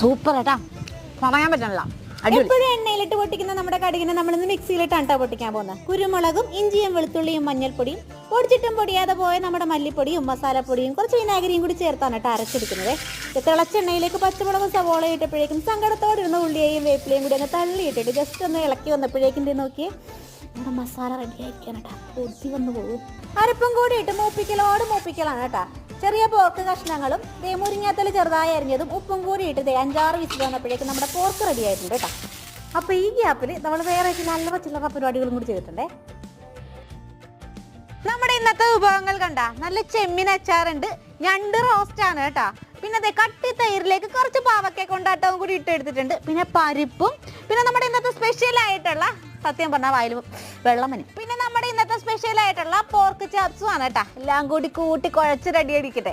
Super കേട്ടാ പറയാൻ പറ്റണല്ല എപ്പോഴും എണ്ണയിലിട്ട് പൊട്ടിക്കുന്ന നമ്മുടെ കടുകിനെ നമ്മളിന്ന് മിക്സിയിലിട്ടാണ് കേട്ടോ പൊട്ടിക്കാൻ പോകുന്നത് കുരുമുളകും ഇഞ്ചിയും വെളുത്തുള്ളിയും മഞ്ഞൾപ്പൊടിയും പൊടിച്ചിട്ടും പൊടിയാതെ പോയ നമ്മുടെ മല്ലിപ്പൊടിയും മസാലപ്പൊടിയും കുറച്ച് വിനാഗിരിയും കൂടി ചേർത്താണ് കേട്ടോ അരച്ചെടുക്കുന്നത്. തിളച്ചെണ്ണയിലേക്ക് പച്ചമുളകും സവോള ഇട്ടപ്പോഴേക്കും സങ്കടത്തോടെ ഇരുന്ന ഉള്ളിയെയും വേപ്പിലയും കൂടി അങ്ങ് തള്ളിയിട്ടിട്ട് ജസ്റ്റ് ഒന്ന് ഇളക്കി വന്നപ്പോഴേക്കും ഇത് നോക്കിയേ? നമ്മുടെ മസാല റെഡി ആയിരിക്കാനട്ടാ പൊതി വന്ന് പോകും. അരപ്പും കൂടി ഇട്ട് മൂപ്പിക്കലോട് മൂപ്പിക്കലാണ് കേട്ടോ ചെറിയ പോർക്ക് കഷ്ണങ്ങളും ദേ ചെറുതായി അരിഞ്ഞതും ഉപ്പും കൂടി ഇട്ട് ദേ അഞ്ചാറ് വിസിൽ വന്നപ്പോഴേക്കും നമ്മുടെ പോർക്ക് റെഡി ആയിട്ടുണ്ട് കേട്ടോ അപ്പോൾ ഈ ഗ്യാപ്പിൽ നമ്മൾ വേറെ ചില അല്ലറ ചില്ലറ പരിപാടികളും കൂടി ചെയ്തിട്ടുണ്ടേ നമ്മുടെ ഇന്നത്തെ വിഭവങ്ങൾ കണ്ട നല്ല ചെമ്മിൻ അച്ചാറുണ്ട് ഞണ്ട് റോസ്റ്റ് ആണ് കേട്ടാ പിന്നെ അതെ കട്ടി തൈരിലേക്ക് കുറച്ച് പാവക്ക കൊണ്ടാട്ടവും കൂടി ഇട്ട് എടുത്തിട്ടുണ്ട്. പിന്നെ പരിപ്പും പിന്നെ നമ്മുടെ ഇന്നത്തെ സ്പെഷ്യൽ ആയിട്ടുള്ള സത്യം പറഞ്ഞാൽ വായിൽ വെള്ളം പിന്നെ നമ്മുടെ ഇന്നത്തെ സ്പെഷ്യൽ ആയിട്ടുള്ള പോർക്ക് ചാപ്സും ആണ് കേട്ടാ. എല്ലാം കൂടി കൂട്ടി കുഴച്ച് റെഡി അടിക്കട്ടെ